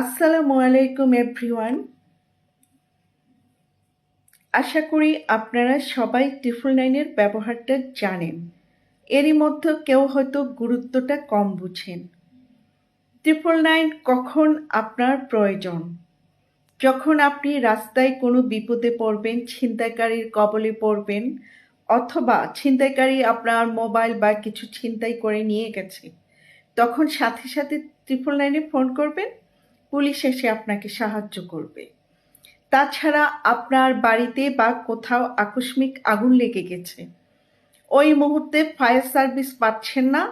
আসসালামু আলাইকুম এভরিওয়ান আশা করি আপনারা সবাই ট্রিপল নাইনের ব্যবহারটা জানেন। এরই মধ্যে কেউ হয়তো গুরুত্বটা কম বুঝেন। ট্রিপল নাইন কখন আপনার প্রয়োজন? যখন আপনি রাস্তায় কোনো বিপদে পড়বেন, ছিনতাইকারীর কবলে পড়বেন, অথবা ছিনতাইকারী আপনার মোবাইল বা কিছু ছিনতাই করে নিয়ে গেছে, তখন সাথে সাথে ট্রিপল নাইনে ফোন করবেন? পুলিশ এসে আপনাকে সাহায্য করবে। তাছাড়া আপনার বাড়িতে বা কোথাও আকস্মিক আগুন লেগে গেছে। ওই মুহূর্তে ফায়ার সার্ভিস পাচ্ছেন না,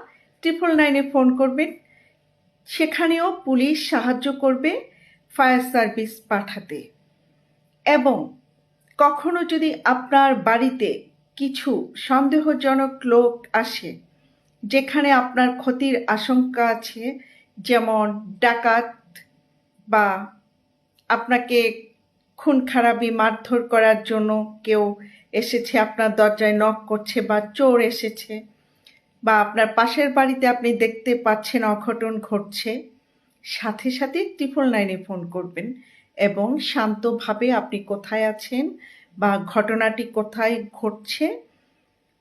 ট্রিপল নাইনে ফোন করবেন। সেখানেও পুলিশ সাহায্য করবে ফায়ার সার্ভিস পাঠাতে। এবং কখনো যদি আপনার বাড়িতে কিছু সন্দেহজনক লোক আসে, যেখানে আপনার ক্ষতির আশঙ্কা আছে, যেমন ডাকাত বা আপনাকে খুন খারাপি মারধর করার জন্য কেউ এসেছে, আপনার দরজায় নক করছে বা চোর এসেছে বা আপনার পাশের বাড়িতে আপনি দেখতে পাচ্ছেন অঘটন ঘটছে, সাথে সাথে ট্রিপল নাইনে ফোন করবেন এবং শান্তভাবে আপনি কোথায় আছেন বা ঘটনাটি কোথায় ঘটছে,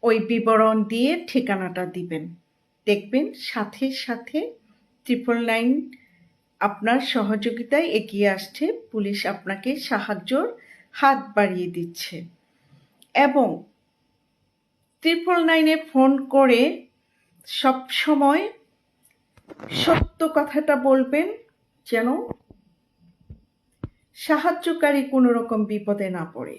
ওই বিবরণ দিয়ে ঠিকানাটা দিবেন। দেখবেন সাথে সাথে ট্রিপল নাইন আপনার সহযোগিতায় এগিয়ে আসছে, পুলিশ আপনাকে সাহায্যর হাত বাড়িয়ে দিচ্ছে। এবং ট্রিপল নাইনে ফোন করে সব সময় সত্য কথাটা বলবেন যেন সাহায্যকারী কোনো রকম বিপদে না পড়ে।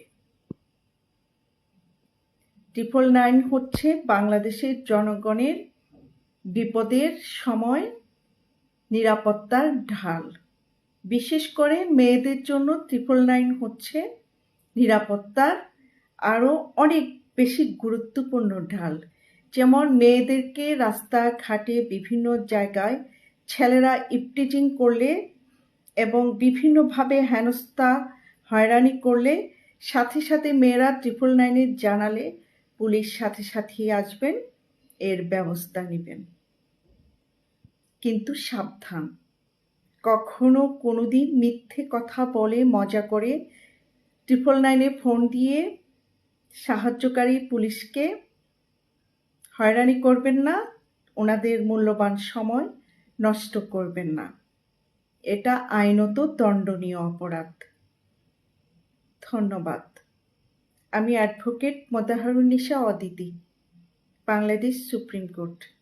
ট্রিপল নাইন হচ্ছে বাংলাদেশের জনগণের বিপদের সময় নিরাপত্তার ঢাল। বিশেষ করে মেয়েদের জন্য ট্রিপল নাইন হচ্ছে নিরাপত্তার আরও অনেক বেশি গুরুত্বপূর্ণ ঢাল। যেমন মেয়েদেরকে রাস্তাঘাটে বিভিন্ন জায়গায় ছেলেরা ইপটিজিং করলে এবং বিভিন্নভাবে হেনস্থা, হয়রানি করলে সাথে সাথে মেয়েরা ট্রিপল নাইনে জানালে পুলিশ সাথে সাথেই আসবেন, এর ব্যবস্থা নেবেন। কিন্তু সাবধান। কখনো কোনোদিন মিথ্যে কথা বলে মজা করে ট্রিপল নাইনে ফোন দিয়ে সাহায্যকারী পুলিশকে হয়রানি করবেন না, ওনাদের মূল্যবান সময় নষ্ট করবেন না। এটা আইনত দণ্ডনীয় অপরাধ। ধন্যবাদ। আমি advocate Modaharunnisa Aditi, Bangladesh supreme court.